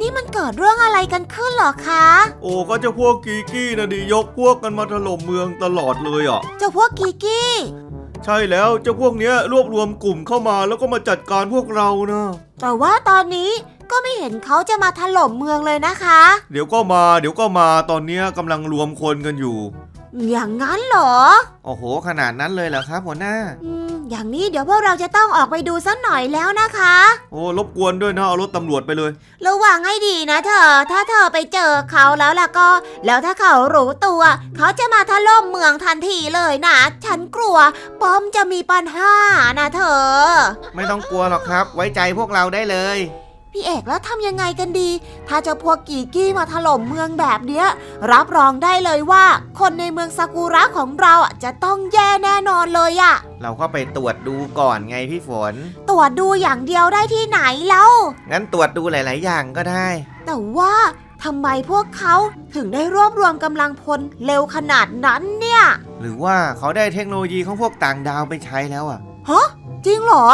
นี่มันเกิดเรื่องอะไรกันขึ้นเหรอคะ โอ้ก็เจะพวกกีกี้นะดิยกพวกกันมาถล่มเมืองตลอดเลยอะ เจ้าพวกกีกี้ ใช่แล้วเจ้าพวกเนี้ยรวบรวมกลุ่มเข้ามาแล้วก็มาจัดการพวกเรานะแต่ว่าตอนนี้ก็ไม่เห็นเขาจะมาถล่มเมืองเลยนะคะ เดี๋ยวก็มา เดี๋ยวก็มาตอนเนี้ยกำลังรวมคนกันอยู่ อย่างนั้นเหรอ โอ้โห ขนาดนั้นเลยเหรอครับหัวหน้า อืม อย่างนี้เดี๋ยวพวกเราจะต้องออกไปดูสักหน่อยแล้วนะคะ โอ้รบกวนด้วยนะ เอารถตำรวจไปเลย ระวังให้ดีนะเธอ ถ้าเธอไปเจอเขาแล้วล่ะก็ แล้วถ้าเขารู้ตัว เขาจะมาถล่มเมืองทันทีเลยนะ ฉันกลัวป้อมจะมีปัญหานะเธอ ไม่ต้องกลัวหรอกครับ ไว้ใจพวกเราได้เลย พี่เอกแล้วทำยังไงกันดี ถ้าเจะพวกกีกี้มาถล่มเมืองแบบเนี้ย รับรองได้เลยว่า คนในเมืองซากุระของเราอะจะต้องแย่แน่นอนเลยอะเราก็ไปตรวจดูก่อนไงพี่ฝน ตรวจดูอย่างเดียวได้ที่ไหนแล้ว งั้นตรวจดูหลาย ๆ อย่างก็ได้ แต่ว่าทำไมพวกเขาถึงได้รวบรวมกำลังพลเร็วขนาดนั้นเนี่ย หรือว่าเขาได้เทคโนโลยีของพวกต่างดาวไปใช้แล้วอะฮะจริงเหรอ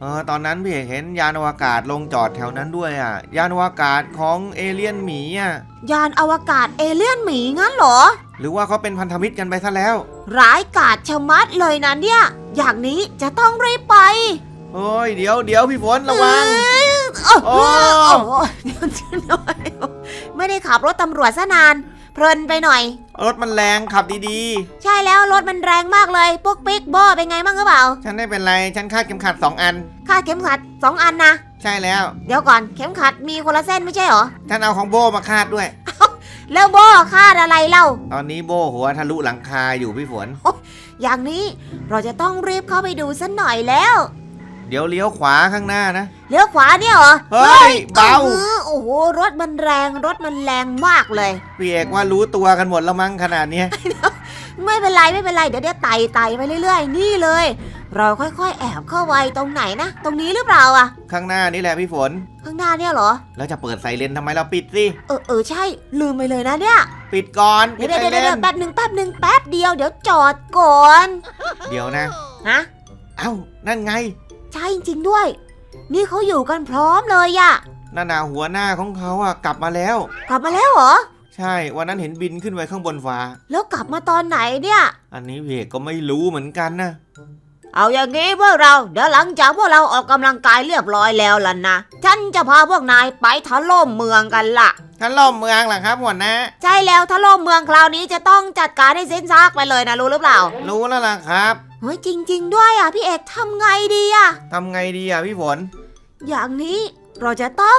เออตอนนั้นพี่เอกเห็นยานอวกาศลงจอดแถวนั้นด้วยอะ ยานอวกาศของเอเลี่ยนหมีอะ ยานอวกาศเอเลี่ยนหมีงั้นเหรอ หรือว่าเขาเป็นพันธมิตรกันไปซะแล้ว ร้ายกาจชะมัดเลยนะเนี่ย อย่างนี้จะต้องรีบไปโอ้ยเดี๋ยวเดี๋ยวพี่ฝนระวัง โอ้โอ้โหเดี๋ยวจะหน่อยไม่ได้ขับรถตำรวจซะนาน เพลินไปหน่อย รถมันแรงขับดีใช่แล้วรถมันแรงมากเลยปุ๊กปิ๊กโบเป็นไงบ้างหรือเปล่าๆ ฉันไม่เป็นไร ฉันคาดเข็มขัด 2 อัน คาดเข็มขัดสองอันนะใช่แล้ว เดี๋ยวก่อนเข็มขัดมีคนละเส้นไม่ใช่เหรอฉันเอาของโบมาคาดด้วย แล้วโบคาดอะไรเล่า ตอนนี้โบหัวทะลุหลังคาอยู่พี่ฝน อย่างนี้เราจะต้องรีบเข้าไปดูสักหน่อยแล้ว เดี๋ยวเลี้ยวขวาข้างหน้านะ เลี้ยวขวาเนี่ยเหรอเฮ้ยเบาออโอ้โหรถมันแรงรถมันแรงมากเลยพี่เอกว่ารู้ตัวกันหมดแล้วมั้งขนาดเนี้ยไม่เป็นไรไม่เป็นไรเดี๋ยวเดี๋ยวไต่ไต่ไปเรื่อยๆ นี่เลย เราค่อยๆ แอบเข้าไว้ตรงไหนนะ ตรงนี้หรือเปล่าอะข้างหน้านี่แหละพี่ฝน ข้างหน้าเนี่ยเหรอ แล้วจะเปิดไซเรนทำไมเราปิดสิ เออเออใช่ลืมไปเลยนะเนี่ย ปิดก่อนเดี๋ปิยดวไซเดี๋ยวเรเดี๋ยวนแป๊บหนึ่งแป๊บหนึ่งแป๊บเดียวเดี๋ยวจอดก่อน เดี๋ยวนะฮะเอ้านั่นไง ใช่จริงๆด้วย นี่เขาอยู่กันพร้อมเลยอะนั่นน่ะหัวหน้าของเขาอะกลับมาแล้ว กลับมาแล้วเหรอ ใช่วันนั้นเห็นบินขึ้นไปข้างบนฟ้า แล้วกลับมาตอนไหนเนี่ย อันนี้พี่เอกก็ไม่รู้เหมือนกันนะเอาอย่างงี้พวกเรา เดี๋ยวหลังจากพวกเราออกกำลังกายเรียบร้อยแล้วล่ะนะ ฉันจะพาพวกนายไปถล่มเมืองกันล่ะ ท่านล่มเมืองเหรอครับหัวหน้าใช่แล้วถล่มเมืองคราวนี้จะต้องจัดการให้สิ้นซากไปเลยนะรู้หรือเปล่า รู้แล้วล่ะครับ เฮ้ยจริง ๆ ด้วยอะพี่เอกทำไงดีอะทำไงดีอะพี่ฝน อย่างนี้เราจะต้อง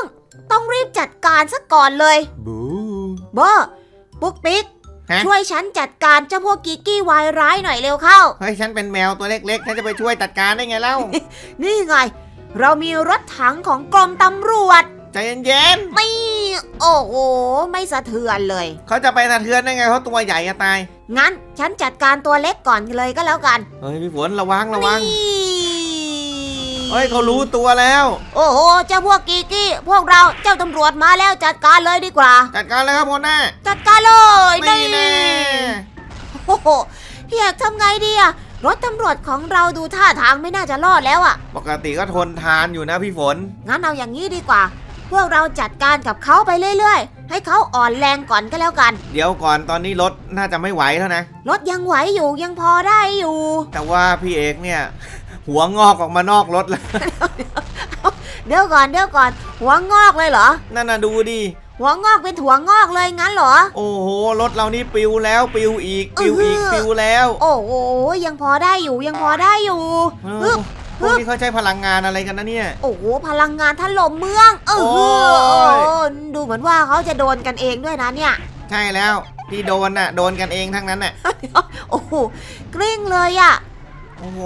ต้องรีบจัดการซะก่อนเลยบูเบอร์ปุ๊กปิ๊กฮะ ช่วยฉันจัดการเจ้าพวกกิกกี้วายร้ายหน่อยเร็วเข้า เฮ้ยฉันเป็นแมวตัวเล็กๆ ฉันจะไปช่วยจัดการได้ไงเล่า นี่ไง เรามีรถถังของกรมตำรวจใจเย็นนี่โอ้โห ไม่สะเทือนเลย ๆเขาจะไปสะเทือนได้ไงเขาตัวใหญ่จะตาย งั้นฉันจัดการตัวเล็กก่อนเลยก็แล้วกัน เฮ้ยพี่ฝนระวังระวัง นี่เฮ้ยเขารู้ตัวแล้ว โอ้โหเจ้าพวกกีกี้ พวกเราเจ้าตำรวจมาแล้วจัดการเลยดีกว่า จัดการเลยครับหัวหน้าจัดการเลยไม่แน่โอ้โหพี่เอกทำไงดีอะรถตำรวจของเราดูท่าทางไม่น่าจะรอดแล้วอะปกติก็ทนทานอยู่นะพี่ฝน งั้นเอาอย่างนี้ดีกว่า พวกเราจัดการกับเขาไปเรื่อยๆ ให้เขาอ่อนแรงก่อนก็แล้วกัน เดี๋ยวก่อนตอนนี้รถน่าจะไม่ไหวแล้วนะ รถยังไหวอยู่ยังพอได้อยู่ แต่ว่าพี่เอกเนี่ย หัวงอกออกมานอกรถแล้วเดี๋ยวก่อนเดี๋ยวก่อน หัวงอกเลยเหรอ นั่นน่ะดูดิ หัวงอกเป็นถั่วงอกเลยงั้นเหรอ โอ้โหรถเรานี่ปิวแล้วปิวอีกปิวอีกอื้อหือปิวแล้ว โอ้โหยังพอได้อยู่ยังพอได้อยู่เอฮึอบพวกนี้เขาใช้พลังงานอะไรกันนะเนี่ย โอ้โห พลังงานถล่มเมือง เออโอ้ ยดูเหมือนว่าเขาจะโดนกันเองด้วยนะเนี่ย ใช่แล้วที่โดนน่ะโดนกันเองทั้งนั้นน่ะโอ้โหกลิ้งเลยอะโอ้โห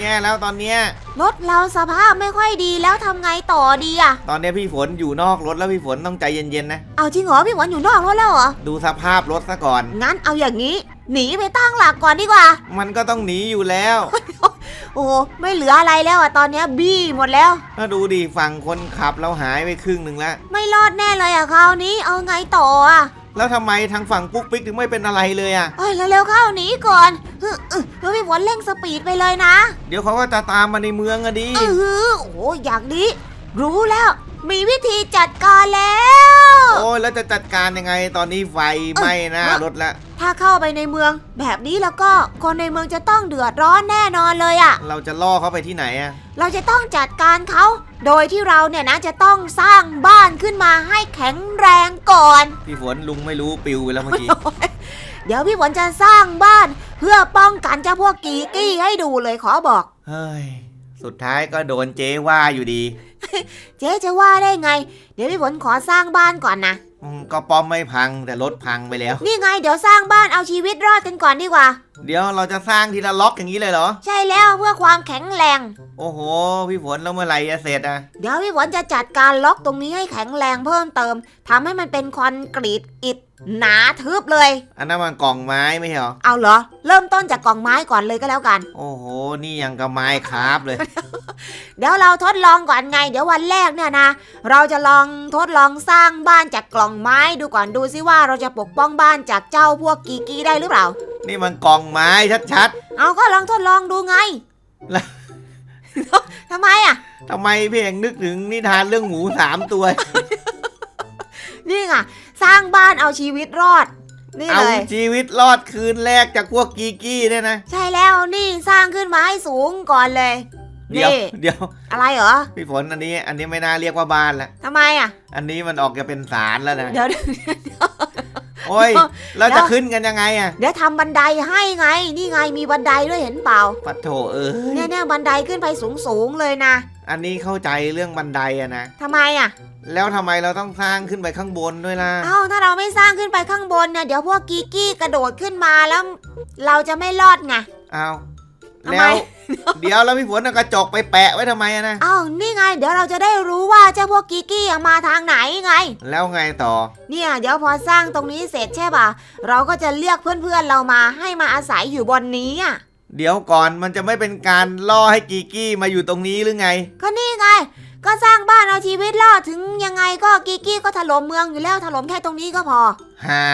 แย่แล้วตอนเนี้ยรถเราสภาพไม่ค่อยดีแล้วทำไงต่อดีอะตอนเนี้ยพี่ฝนอยู่นอกรถแล้วพี่ฝนต้องใจเย็นๆนะเอาจริงเหรอพี่หวันอยู่นอกรถแล้วเหรอดูสภาพรถซะก่อนงั้นเอาอย่างนี้ หนีไปตั้งหลักก่อนดีกว่า มันก็ต้องหนีอยู่แล้ว โอ้โหไม่เหลืออะไรแล้วอะตอนเนี้ยบี้หมดแล้ว ถ้าดูดิฝั่งคนขับเราหายไปครึ่งหนึ่งแล้ว ไม่รอดแน่เลยอะคราวนี้เอาไงต่ออะแล้วทำไมทางฝั่งปุ๊กปิ๊กถึงไม่เป็นอะไรเลยอะ เอ้ยเร็วๆเข้าหนีก่อนฮึอึแล้วพี่ฝนเร่งสปีดไปเลยนะเดี๋ยวเขาก็จะตามมาในเมืองอะดิ เออโอ้โหอย่างนี้ รู้แล้ว มีวิธีจัดการแล้ว โอ้ยแล้วจะจัดการยังไงตอนนี้ไฟไหม้หน้ารถแล้ว ถ้าเข้าไปในเมือง แบบนี้แล้วก็คนในเมืองจะต้องเดือดร้อนแน่นอนเลยอะ่ะ เราจะล่อเขาไปที่ไหนอะเราจะต้องจัดการเขา โดยที่เราเนี่ยนะจะต้องสร้างบ้านขึ้นมาให้แข็งแรงก่อน พี่ฝนลุงไม่รู้ปิวไปแล้วเมื่อกี้ เดี๋ยวพี่ฝนจะสร้างบ้าน เพื่อป้องกันเจ้าพวกกีกี้ให้ดูเลยขอบอก เฮ้ย สุดท้ายก็โดนเจ๊ว่าอยู่ดี เจ๊จะว่าได้ไง เดี๋ยวพี่ฝนขอสร้างบ้านก่อนนะ อืมก็ป้อมไม่พังแต่รถพังไปแล้ว นี่ไงเดี๋ยวสร้างบ้านเอาชีวิตรอดกันก่อนดีกว่า เดี๋ยวเราจะสร้างทีละล็อกอย่างนี้เลยเหรอ ใช่แล้วเพื่อความแข็งแรง โอ้โห พี่ฝนแล้วเมื่อไหร่จะเสร็จอะเดี๋ยวพี่ฝนจะจัดการล็อกตรงนี้ให้แข็งแรงเพิ่มเติมทำให้มันเป็นคอนกรีตอิฐ หนาทึบเลย อันนั้นมันกล่องไม้ไม่ใช่เหรอ เอาเหรอ เริ่มต้นจากกล่องไม้ก่อนเลยก็แล้วกัน โอ้โห นี่ยังกับไม้คราบเลย เดี๋ยวเราทดลองก่อนไง เดี๋ยววันแรกเนี่ยนะ เราจะลองทดลองสร้างบ้านจากกล่องไม้ดูก่อนดูซิว่าเราจะปกป้องบ้านจากเจ้าพวกกีกี้ได้หรือเปล่า นี่มันกล่องไม้ชัดเอาก็ลองทดลองดูไง แล้ว ทำไมอะ ๆทำไมพี่เองนึกถึงนิทานเรื่องหมูสามตัว นี่ไง สร้างบ้านเอาชีวิตรอด นี่เอาเลย ชีวิตรอดคืนแรกจากพวกกีกี้เนี่ยนะ ใช่แล้วนี่สร้างขึ้นมาให้สูงก่อนเลย เดี๋ยว นี่ เดี๋ยวอะไรเหรอพี่ฝนอันนี้ อันนี้ไม่น่าเรียกว่าบ้านละทำไมอะ อันนี้มันออกจะเป็นศาลแล้วนะเดี๋ยว โอ้ยเดี๋ยวแล้วจะขึ้นกันยังไงอะเดี๋ยวทำบันไดให้ไง นี่ไงมีบันไดด้วยเห็นเปล่าปัดโถเอ้ยเนี่ยเนี่ยบันไดขึ้นไปสูงสูงๆเลยนะ อันนี้เข้าใจเรื่องบันไดอะนะ ทำไมอะ แล้วทำไมเราต้องสร้างขึ้นไปข้างบนด้วยล่ะ เอ้าถ้าเราไม่สร้างขึ้นไปข้างบนเนี่ยเดี๋ยวพวกกีกี้กระโดดขึ้นมาแล้ว เราจะไม่รอดไง เอาทำไม แล้ว เดี๋ยวแล้วพี่ฝนเอากระจกไปแปะไว้ทำไมอะนะ เอ้านี่ไง เดี๋ยวเราจะได้รู้ว่าเจ้าพวกกีกี้อะมาทางไหนไง แล้วไงต่อ เนี่ยเดี๋ยวพอสร้างตรงนี้เสร็จใช่ป่ะ เราก็จะเรียกเพื่อนๆเรามาให้มาอาศัยอยู่บนนี้อะ เดี๋ยวก่อนมันจะไม่เป็นการล่อให้กีกี้มาอยู่ตรงนี้หรือไง ก็นี่ไง ก็สร้างบ้านเอาชีวิตรอดถึงยังไงก็กีกี้ก็ถล่มเมืองอยู่แล้วถล่มแค่ตรงนี้ก็พอ หา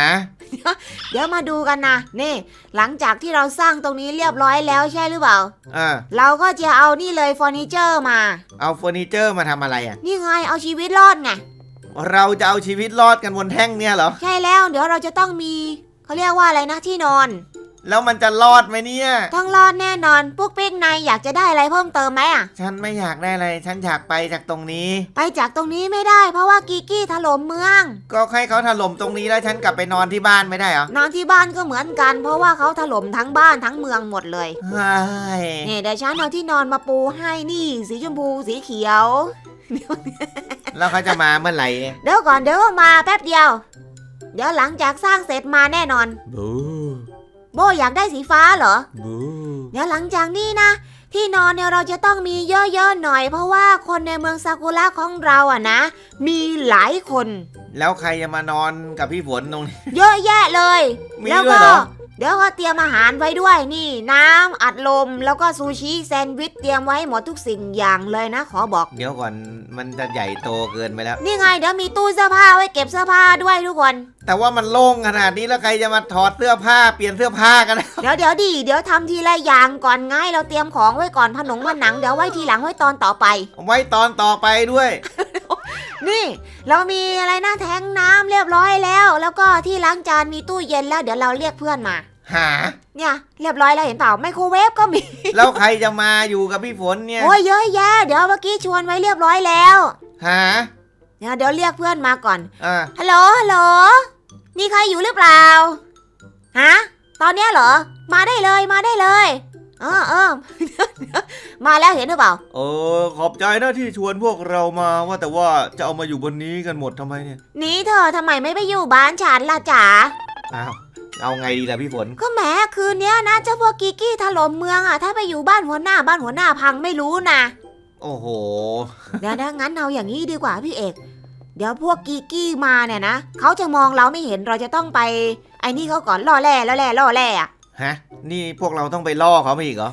เดี๋ยวมาดูกันนะนี่ หลังจากที่เราสร้างตรงนี้เรียบร้อยแล้วใช่หรือเปล่า อ่า เราก็จะเอานี่เลยเฟอร์นิเจอร์มา เอาเฟอร์นิเจอร์มาทำอะไรอะ นี่ไงเอาชีวิตรอดไงเราจะเอาชีวิตรอดกันบนแท่งเนี่ยเหรอ ใช่แล้ว เดี๋ยวเราจะต้องมีเขาเรียกว่าอะไรนะที่นอน แล้วมันจะรอดไหมเนี่ย ต้องรอดแน่นอนปุ๊กปิ๊กนายอยากจะได้อะไรเพิ่มเติมไหมอะ ฉันไม่อยากได้อะไร ฉันอยากไปจากตรงนี้ ไปจากตรงนี้ไม่ได้ เพราะว่ากีกี้ถล่มเมือง ก็ให้เขาถล่มตรงนี้แล้วฉันกลับไปนอนที่บ้านไม่ได้เหรอนอนที่บ้านก็เหมือนกัน เพราะว่าเขาถล่มทั้งบ้านทั้งเมืองหมดเลยเฮ้ยนี่เดี๋ยวฉันเอาที่นอนมาปูให้นี่ สีชมพูสีเขียว แล้วเขาจะมาเมื่อไหร่เนี่ยเดี๋ยวก่อนเดี๋ยวก็มาแป๊บเดียว เดี๋ยวหลังจากสร้างเสร็จมาแน่นอน บู โบอยากได้สีฟ้าเหรอ บูเดี๋ยวหลังจากนี้นะ ที่นอนเนี่ยเราจะต้องมีเยอะๆหน่อย เพราะว่าคนในเมืองซากุระของเราอะนะ มีหลายคน แล้วใครจะมานอนกับพี่ฝนตรงนี้ เยอะแยะเลย มีแล้วด้วยก็เหรอ เดี๋ยวก็เตรียมอาหารไว้ด้วยนี่ น้ำอัดลมแล้วก็ซูชิแซนด์วิชเตรียมไว้หมดทุกสิ่งอย่างเลยนะ ขอบอก เดี๋ยวก่อนมันจะใหญ่โตเกินไปแล้ว นี่ไงเดี๋ยวมีตู้เสื้อผ้าไว้เก็บเสื้อผ้าด้วยทุกคน แต่ว่ามันโล่งขนาดนี้แล้วใครจะมาถอดเสื้อผ้าเปลี่ยนเสื้อผ้ากันนะเดี๋ยวเดี๋ยวดิเดี๋ยวทำทีละอย่างก่อนไงเราเตรียมของไว้ก่อนผนงผนังเดี๋ยวไว้ทีหลังไว้ตอนต่อไป ไว้ตอนต่อไปด้วย นี่เรามีอะไรนะแทงน้ำเรียบร้อยแล้ว แล้วก็ที่ล้างจานมีตู้เย็นแล้วเดี๋ยวเราเรียกเพื่อนมา หา เนี่ยเรียบร้อยแล้วเห็นเปล่าไมโครเวฟก็มี แล้วใครจะมาอยู่กับพี่ฝนเนี่ย โอ้ยเยอะแยะเดี๋ยวเมื่อกี้ชวนไว้เรียบร้อยแล้ว หาเดี๋ยวเดี๋ยวเรียกเพื่อนมาก่อนอ่าฮัลโหลฮัลโหลมีใครอยู่หรือเปล่า ฮะ ตอนเนี้ยเหรอ มาได้เลยมาได้เลย เออเออ มาแล้วเห็นหรือเปล่า เออ ขอบใจนะที่ชวนพวกเรามาว่าแต่ว่าจะเอามาอยู่บนนี้กันหมดทำไมเนี่ย นี่เธอทำไมไม่ไปอยู่บ้านฉันล่ะจ๋า อ้าว เอาไงดีล่ะพี่ฝน ก็แหมคืนเนี้ยนะเจ้าพวกกิกกี้ถล่มเมืองอะ ถ้าไปอยู่บ้านหัวหน้าบ้านหัวหน้าพังไม่รู้นะ โอ้โห เดี๋ยวนะงั้นเอาอย่างนี้ดีกว่าพี่เอก เดี๋ยวพวกกีกี้มาเนี่ยนะเขาจะมองเราไม่เห็นเราจะต้องไป ไอ้นี่เขาก่อนล่อแร่ล่อแร่ล่อแร่อะ ฮะ นี่พวกเราต้องไปล่อเขาไปอีกเหรอ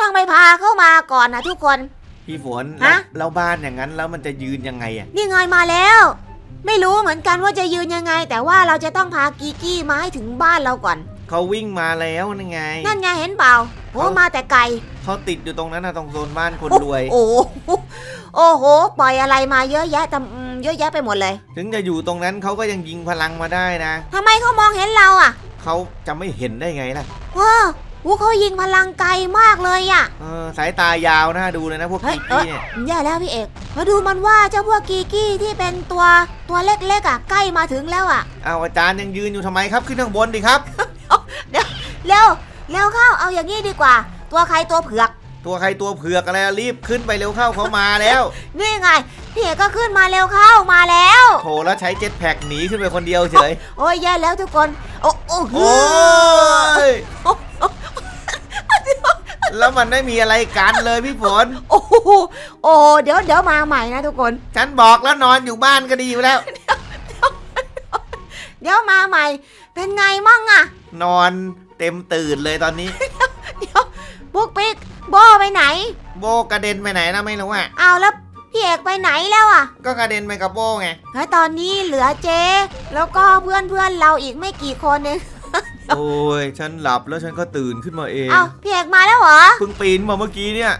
ต้องไปพาเข้ามาก่อนนะทุกคน พี่ฝนฮะ แล้วแล้วบ้านอย่างนั้นแล้วมันจะยืนยังไงอะนี่ไงมาแล้ว ไม่รู้เหมือนกันว่าจะยืนยังไง แต่ว่าเราจะต้องพากีกี้มาให้ถึงบ้านเราก่อน เขาวิ่งมาแล้วนั่นไง นั่นไงเห็นเปล่าโอ้เขามาแต่ไกล เขาติดอยู่ตรงนั้นนะตรงโซนบ้านคนรวย โอ้โหโอ้โห ปล่อยอะไรมาเยอะแยะแต่อืมเยอะแยะไปหมดเลยถึงจะอยู่ตรงนั้นเขาก็ยังยิงพลังมาได้นะ ทำไมเขามองเห็นเราอะ เขาจะไม่เห็นได้ไงล่ะว้าวโอ้เขายิงพลังไกลมากเลยอะเออสายตายาวน่าดูเลยนะพวกเฮ้ยกีเอ้ยกี้เนี่ยแย่แล้วพี่เอก มาดูมันว่าเจ้าพวกกีกี้ที่เป็นตัวตัวเล็กๆอะใกล้มาถึงแล้วอะเอาอาจารย์ยังยืนอยู่ทำไมครับขึ้นข้างบนดิครับเร็วเร็วเข้าเอาอย่างนี้ดีกว่า ตัวใครตัวเผือก ตัวใครตัวเผือกอะไรรีบขึ้นไปเร็วเข้าเขามาแล้ว นี่ไง พี่เอกก็ขึ้นมาเร็วเข้ามาแล้ว โถแล้วใช้เจ็ตแพ็กหนีขึ้นไปคนเดียวเฉย โอ้ยแย่แล้วทุกคน โอ้โอ้โหโอ้ยแล้วมันไม่มีอะไรกันเลยพี่ฝน โอ้โหโอ้โหเดี๋ยวเดี๋ยวมาใหม่นะทุกคน ฉันบอกแล้วนอนอยู่บ้านก็ดีอยู่แล้ว เดี๋ยวมาใหม่ เป็นไงมั่งอะนอนเต็มตื่นเลยตอนนี้ เดี๋ยวปุ๊กปิ๊กโบไปไหน โบกระเด็นไปไหนนะไม่รู้อะเอาแล้ว พี่เอกไปไหนแล้วอะก็กระเด็นไปกับโบไงเฮ้ยตอนนี้เหลือเจ๊แล้วก็เพื่อนเพื่อนๆเราอีกไม่กี่คนเองโอ้ย ฉันหลับแล้วฉันก็ตื่นขึ้นมาเอง เอาพี่เอกมาแล้วเหรอ เพิ่งปีนมาเมื่อกี้เนี่ย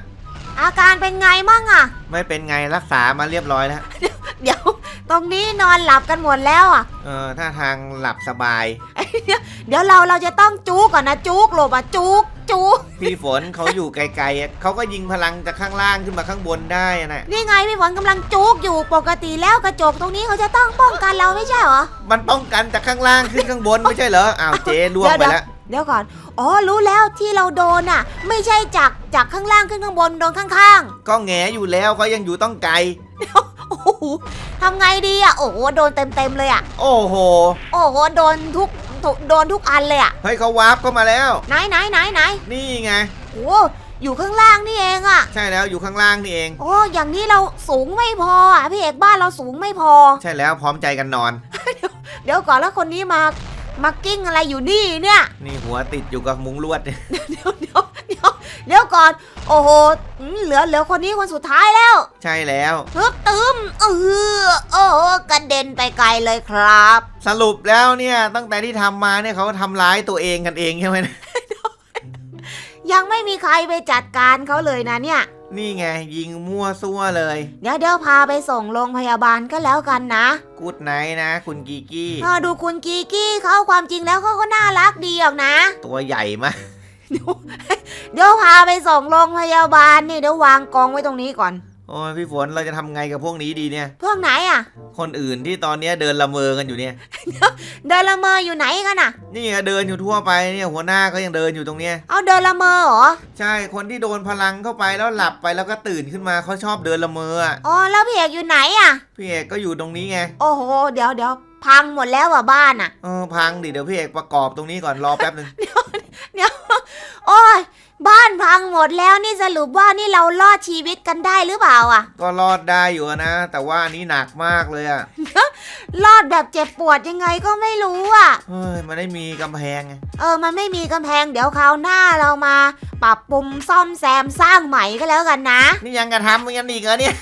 อาการเป็นไงมั่งอะไม่เป็นไงรักษามาเรียบร้อยแล้ว เดี๋ยว ตรงนี้นอนหลับกันหมดแล้วอะเออถ้าทางหลับสบาย เดี๋ยวเราเราจะต้องจูกก่อนนะจูกหลบอะจูกจูกพี่ฝนเขาอยู่ไกลๆอะเขาก็ยิงพลังจากข้างล่างขึ้นมาข้างบนได้อะนะนี่ไงพี่ฝนกำลังจูกอยู่ปกติแล้วกระจกตรงนี้เขาจะต้องป้องกันเราไม่ใช่เหรอ มันป้องกันจากข้างล่างขึ้นข้างบนไม่ใช่เหรออ้าวเจ๊ล่วงไปแล้วเดี๋ยวก่อน อ๋อ รู้แล้วที่เราโดนอะ ไม่ใช่จากจากข้างล่างขึ้นข้างบนโดนข้างก็แงอยู่แล้วเขายังอยู่ต้องไกลๆโอ้โห ทำไงดีอะ โอ้โหโดนเต็มๆเลยอะ โอ้โห โอ้โหโดนทุกทุกโดนทุกอันเลยอะ เฮ้ยเขาวาร์ปเข้ามาแล้ว ไหนไหนไหนไหนนี่ไง โอ้อยู่ข้างล่างนี่เองอะ ใช่แล้วอยู่ข้างล่างนี่เอง โอ้อย่างนี้เราสูงไม่พออะพี่เอกบ้านเราสูงไม่พอ ใช่แล้วพร้อมใจกันนอน เดี๋ยวก่อนแล้วคนนี้มามากิ้งอะไรอยู่นี่เนี่ย นี่หัวติดอยู่กับมุ้งลวดเดี๋ยวเดี๋ยว เดี๋ยวเดี๋ยวก่อน โอ้โหอืมเหลือเหลือคนนี้คนสุดท้ายแล้ว ใช่แล้ว ฮึบตึมเออโอ้โหกระเด็นไปไกลเลยครับ สรุปแล้วเนี่ยตั้งแต่ที่ทำมาเนี่ยเขาทำร้ายตัวเองกันเองใช่ไหมยังไม่มีใครไปจัดการเขาเลยนะเนี่ย นี่ไงยิงมั่วซั่วเลยเดี๋ยวเดี๋ยวพาไปส่งโรงพยาบาลก็แล้วกันนะกูดไนท์นะคุณกีกี้ถ้าดูคุณกีกี้เขาความจริงแล้วเขาก็น่ารักดีหรอกนะ ตัวใหญ่มาก เดี๋ยวพาไปส่งโรงพยาบาลนี่เดี๋ยววางกองไว้ตรงนี้ก่อน โอ้ยพี่ฝนเราจะทำไงกับพวกนี้ดีเนี่ย พวกไหนอะ คนอื่นที่ตอนเนี้ยเดินละเมอกันอยู่เนี่ย เดินละเมออยู่ไหนกันอะ นี่ไงเดินอยู่ทั่วไปเนี่ยหัวหน้าก็ยังเดินอยู่ตรงเนี้ย เอาเดินละเมอเหรอ ใช่คนที่โดนพลังเข้าไปแล้วหลับไปแล้วก็ตื่นขึ้นมาเขาชอบเดินละเมออะอ๋อแล้วพี่เอกอยู่ไหนอะ พี่เอกก็อยู่ตรงนี้ไง โอ้โห เดี๋ยวเดี๋ยว พังหมดแล้วอะบ้านอะ เออพังดิเดี๋ยวพี่เอกประกอบตรงนี้ก่อนรอแป๊บหนึ่งโอ้ยบ้านพังหมดแล้วนี่สรุปว่านี่เรารอดชีวิตกันได้หรือเปล่าอะ ก็รอดได้อยู่นะ แต่ว่าอันนี้หนักมากเลยอะรอดแบบเจ็บปวดยังไงก็ไม่รู้อะเฮ้ยมันได้มีกำแพงไงเออ มันไม่มีกำแพงเดี๋ยวคราวหน้าเรามา ปรับปรุงซ่อมแซมสร้างใหม่ก็แล้วกันนะ นี่ยังกระทำมันยังอีกเหรอเนี่ย